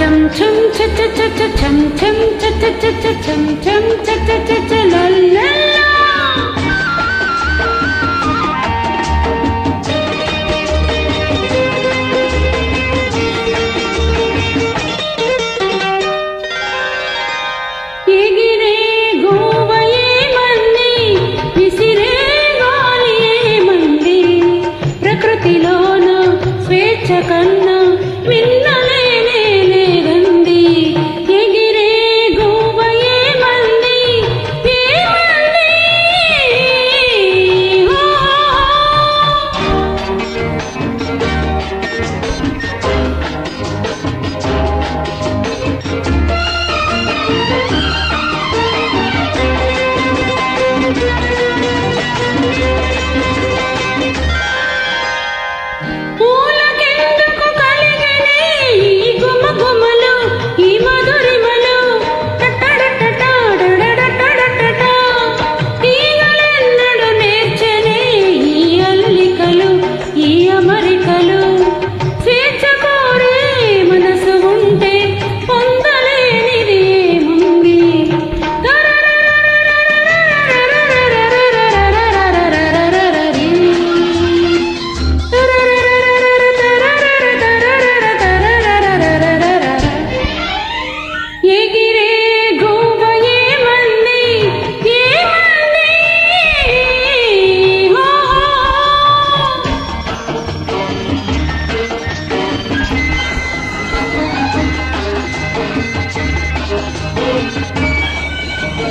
Tum tum ta ta ta ta tum tum ta ta ta ta tum tum ta ta ta ta la la.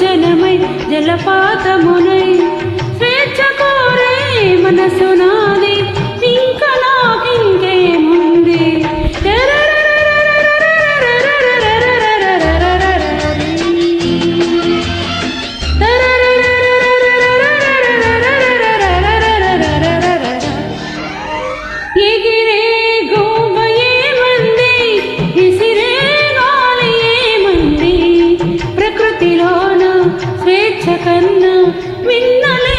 జలమై జలపాతమునై. స్వేచ్ఛ కోరే మనసు నాది ఇంక నాకింకేముంది ఎగిరే കന്ന മിന്നലെ